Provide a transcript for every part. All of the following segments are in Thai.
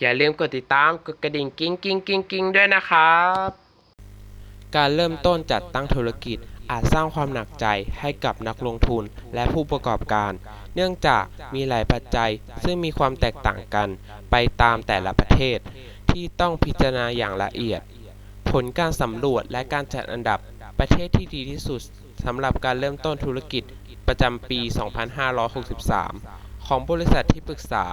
อย่าลืมกดติดตามกดกระดิ่งกิ้งกิ้งกิ้งกิ้งด้วยนะครับ การเริ่มต้นจัดตั้งธุรกิจอาจสร้างความหนักใจให้กับนักลงทุนและผู้ประกอบการ เนื่องจากมีหลายปัจจัยซึ่งมีความแตกต่างกันไปตามแต่ละประเทศ ที่ต้องพิจารณาอย่างละเอียด ผลการสำรวจและการจัดอันดับประเทศที่ดีที่สุดสำหรับการเริ่มต้นธุรกิจประจำปี 2563 ของบริษัทที่ปรึกษา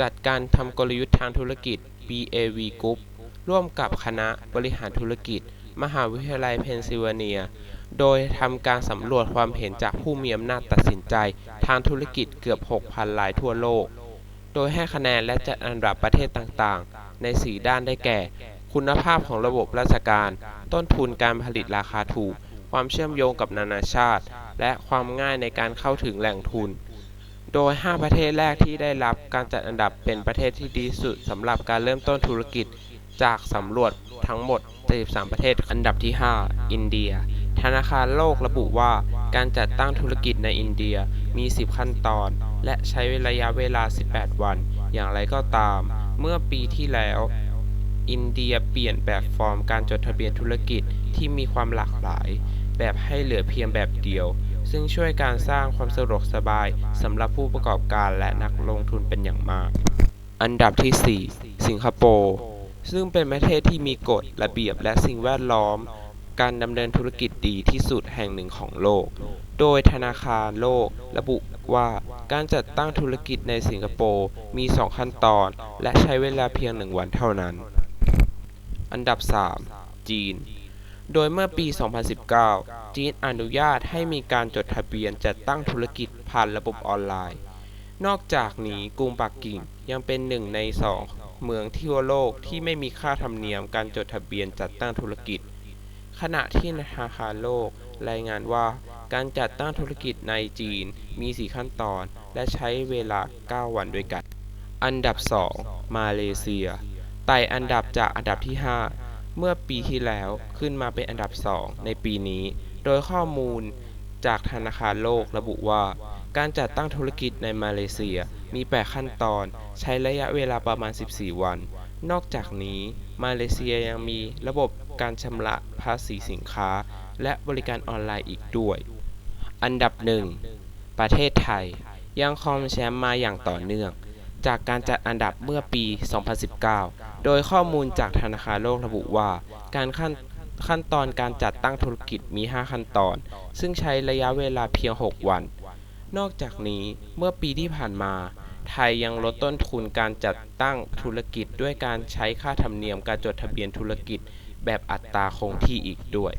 จัดการทำกลยุทธ์ทางธุรกิจ BAV Group ร่วมกับคณะบริหารธุรกิจ มหาวิทยาลัยเพนซิลเวเนีย โดยทำการสำรวจความเห็นจากผู้มีอำนาจตัดสินใจทางธุรกิจเกือบ 6,000 รายทั่วโลก โดยให้คะแนนและจัดอันดับประเทศต่างๆ ใน 4 ด้านได้แก่ คุณภาพของระบบราชการ ต้นทุนการผลิตราคาถูก ความเชื่อมโยงกับนานาชาติ และความง่ายในการเข้าถึงแหล่งทุน โดย 5 ประเทศแรกที่ได้รับการจัดอันดับเป็นประเทศที่ดีสุดสำหรับการเริ่มต้นธุรกิจจากสำรวจทั้งหมด 73 ประเทศ อันดับที่ 5 อินเดีย ธนาคารโลกระบุว่าการจัดตั้งธุรกิจในอินเดียมี 10 ขั้นตอน และใช้ระยะเวลา 18 วัน อย่างไรก็ตาม เมื่อปีที่แล้ว อินเดียเปลี่ยนแบบฟอร์มการจดทะเบียนธุรกิจที่มีความหลากหลาย แบบให้เหลือเพียงแบบเดียว ซึ่งช่วยการสร้างความสะดวกสบายสำหรับผู้ประกอบการและนักลงทุนเป็นอย่างมาก อันดับที่ 4 สิงคโปร์ซึ่งเป็นประเทศที่มีกฎระเบียบและสิ่งแวดล้อม การดำเนินธุรกิจดีที่สุดแห่งหนึ่งของโลก โดยธนาคารโลกระบุว่าการจัดตั้งธุรกิจในสิงคโปร์มี 2 ขั้นตอน และใช้เวลาเพียง1วันเท่านั้น อันดับ 3 จีน โดยเมื่อปี 2019 จีนอนุญาตให้มีการจดทะเบียนจัดตั้งธุรกิจผ่านระบบออนไลน์ นอกจากนี้กรุงปักกิ่งยังเป็นหนึ่งในสองเมืองทั่วโลกที่ไม่มีค่าธรรมเนียมการจดทะเบียนจัดตั้งธุรกิจ ขณะที่ธนาคารโลกรายงานว่าการจัดตั้งธุรกิจในจีนมี 4 ขั้นตอน และใช้เวลา 9 วันด้วยกัน อันดับ 2 มาเลเซีย ไต่อันดับจากอันดับที่ 5 เมื่อปีที่แล้วขึ้นมาเป็นอันดับ 2 ในปีนี้ โดยข้อมูลจากธนาคารโลกระบุว่า การจัดตั้งธุรกิจในมาเลเซียมี 8 ขั้นตอน ใช้ระยะเวลาประมาณ 14 วัน นอกจากนี้มาเลเซียยังมีระบบการชำระภาษีสินค้า และบริการออนไลน์อีกด้วย อันดับ 1 ประเทศไทย ยังครองแชมป์มาอย่างต่อเนื่อง จากการจัดอันดับเมื่อปี 2019 โดยข้อมูลจากธนาคารโลกระบุว่า การขั้นขั้นตอนการจัดตั้งธุรกิจมี 5 ขั้นตอน ซึ่งใช้ระยะเวลาเพียง 6 วัน นอกจากนี้เมื่อปีที่ผ่านมา ไทยยังลดต้นทุนการจัดตั้งธุรกิจด้วยการใช้ค่าธรรมเนียมการจดทะเบียนธุรกิจแบบอัตราคงที่อีกด้วย